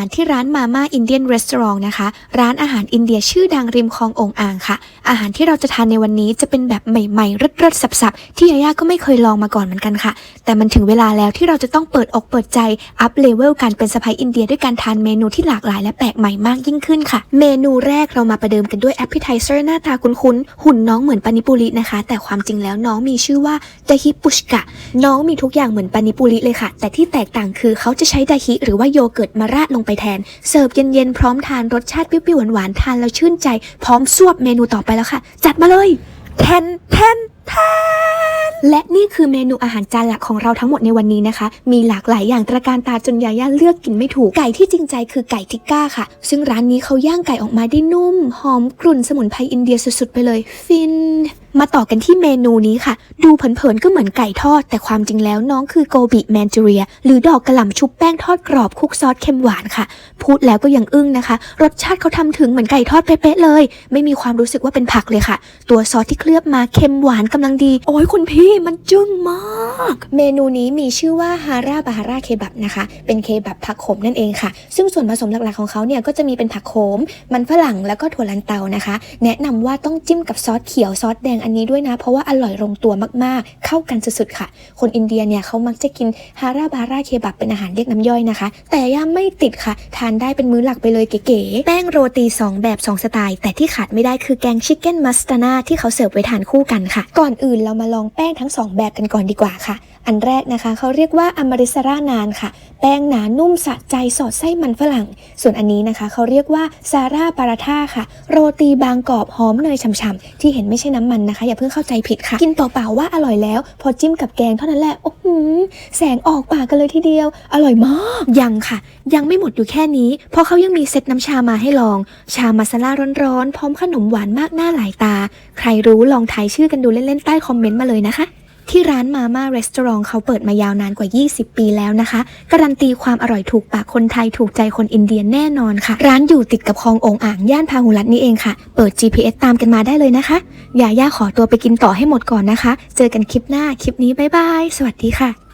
ารที่ร้านมาม่าอินเดียนรีสอร์ทนะคะ ร้านอาหารอินเดียชื่อดังริมคลององอ่างค่ะ อาหารที่เราจะทานในวันนี้จะเป็นแบบใหม่ๆริดๆสับๆ ที่ยาย่าก็ไม่เคยลองมาก่อนเหมือนกันค่ะ แต่มันถึงเวลาแล้วที่เราจะต้องเปิดอกเปิดใจอัพเลเวลการเป็นสะพายอินเดียด้วยการทานเมนูที่หลากหลายและแปลกใหม่มากยิ่งขึ้นค่ะ เมนูแรกเรามาประเดิมกันด้วยแอปเปิลไทเซอร์หน้าตาคุ้นๆหุ่นน้องเหมือนปานิปุรินะคะ แต่ความจริงแล้วน้องมีชื่อว่าดาฮิปุชกะ น้องมีทุกอย่างเหมือนปานิปุริเลยค่ะ แต่ที่แตกต่างคือเขาจะใช้ดาฮิหรือว่าโยเกิร์ตมาราดลงไปแทน เสิร์ฟเย็นๆ พร้อมทานรสชาติเปรี้ยวๆหวานๆทานแล้วชื่นใจ พร้อมซวบเมนูต่อไปแล้วค่ะ จัดมาเลยแทนแทนแทนและนี่คือเมนูอาหารจานหลักของเราทั้งหมดในวันนี้นะคะ มีหลากหลายอย่างตระการตาจนยาย่าเลือกกินไม่ถูก ไก่ที่จริงใจคือไก่ทิกก้าค่ะ ซึ่งร้านนี้เขาย่างไก่ออกมาได้นุ่ม หอมกรุ่นสมุนไพรอินเดียสุดๆไปเลย ฟินมาต่อกันที่เมนูนี้ค่ะ ดูเผินๆก็เหมือนไก่ทอด แต่ความจริงแล้วน้องคือโกบิแมนจูเรีย หรือดอกกระหล่ำชุบแป้งทอดกรอบคลุกซอสเค็มหวานค่ะ พูดแล้วก็ยังอึ้งนะคะ รสชาติเขาทำถึงเหมือนไก่ทอดเป๊ะๆเลย ไม่มีความรู้สึกว่าเป็นผักเลยค่ะ ตัวซอสที่เคลือบมาเค็มหวานกำลังดี โอ้ยคุณพี่มันจึ้งมาก เมนูนี้มีชื่อว่าฮาราบาฮาราเคบับนะคะ เป็นเคบับผักขมนั่นเองค่ะ ซึ่งส่วนผสมหลักๆของเขาเนี่ยก็จะมีเป็นผักโขม มันฝรั่งแล้วก็ถั่วลันเตานะคะ แนะนำว่าต้องจิ้มกับซอสเขียวซอสแดงอันนี้ด้วยนะ เพราะว่าอร่อยลงตัวมากๆ เข้ากันสุดๆค่ะ คนอินเดียเนี่ยเขามักจะกินฮาราบาราเคบับเป็นอาหารเรียกน้ำย่อยนะคะ แต่ย่าไม่ติดค่ะ ทานได้เป็นมื้อหลักไปเลยเก๋ๆแป้งโรตี 2 แบบ 2 สไตล์ แต่ที่ขาดไม่ได้คือแกงชิคเก้นมัสตานาที่เขาเสิร์ฟไว้ทานคู่กันค่ะ ก่อนอื่นเรามาลองแป้งทั้ง 2 แบบกันก่อนดีกว่าค่ะ อันแรกนะคะเขาเรียกว่าอมริสรานานค่ะ แป้งหนานุ่มสะใจสอดไส้มันฝรั่ง ส่วนอันนี้นะคะเขาเรียกว่าซาร่าปาราท่าค่ะ โรตีบางกรอบหอมเนยฉ่ำๆที่เห็นไม่ใช่น้ำมันนะคะ อย่าเพิ่งเข้าใจผิดค่ะ กินเปล่าๆว่าอร่อยแล้ว พอจิ้มกับแกงเท่านั้นแหละโอ้โหแสงออกปากกันเลยทีเดียว อร่อยมากยังค่ะ ยังไม่หมดอยู่แค่นี้เพราะเขายังมีเซตน้ำชามาให้ลอง ชามาซาล่าร้อนๆพร้อมขนมหวานมากหน้าหลายตา ใครรู้ลองทายชื่อกันดูเล่นๆใต้คอมเมนต์มาเลยนะคะ ที่ร้านมาม่ารีสอร์ทเขาเปิดมายาวนานกว่า 20 ปีแล้วนะคะ การันตีความอร่อยถูกปากคนไทยถูกใจคนอินเดียแน่นอนค่ะ ร้านอยู่ติดกับคลององอ่างย่านพาหุรัตน์นี่เองค่ะ เปิด GPS ตามกันมาได้เลยนะคะ อย่าย่าขอตัวไปกินต่อให้หมดก่อนนะคะ เจอกันคลิปหน้า คลิปนี้บ๊ายบาย สวัสดีค่ะ